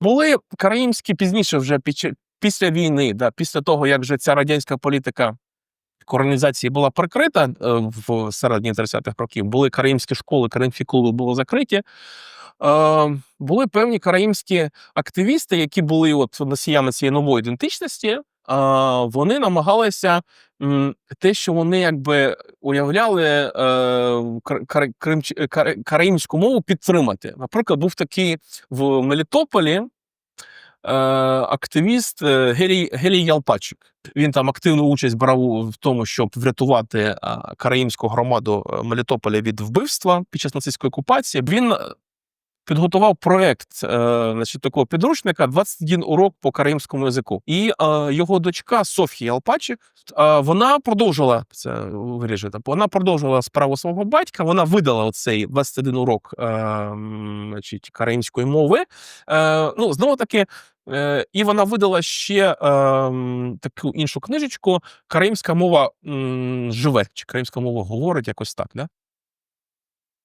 Були караїмські пізніше, вже після війни, да, після того, як вже ця радянська політика колонізації була прикрита е, в середині 30-х років, були караїмські школи, караїмські клуби були закриті. Е, були певні караїмські активісти, які були от носіями цієї нової ідентичності. вони намагалися те, що вони якби уявляли е, кар- кар- кар- караїмську мову підтримати. Наприклад, був такий в Мелітополі е, активіст е, Гелій, Гелій Ялпачик. Він там активну участь брав в тому, щоб врятувати караїмську громаду е, Мелітополя від вбивства під час нацистської окупації. Він е, підготував проект е, значить, такого підручника 21 урок по караїмському язику. І е, його дочка Софія Алпачик, е, вона продовжила це виріжете. Вона продовжила справу свого батька. Вона видала оцей 21 урок значить, караїмської мови. Ну, знову таки. І вона видала ще е, таку іншу книжечку Караїмська мова м, живе, чи караїмська мова говорить, якось так. Да?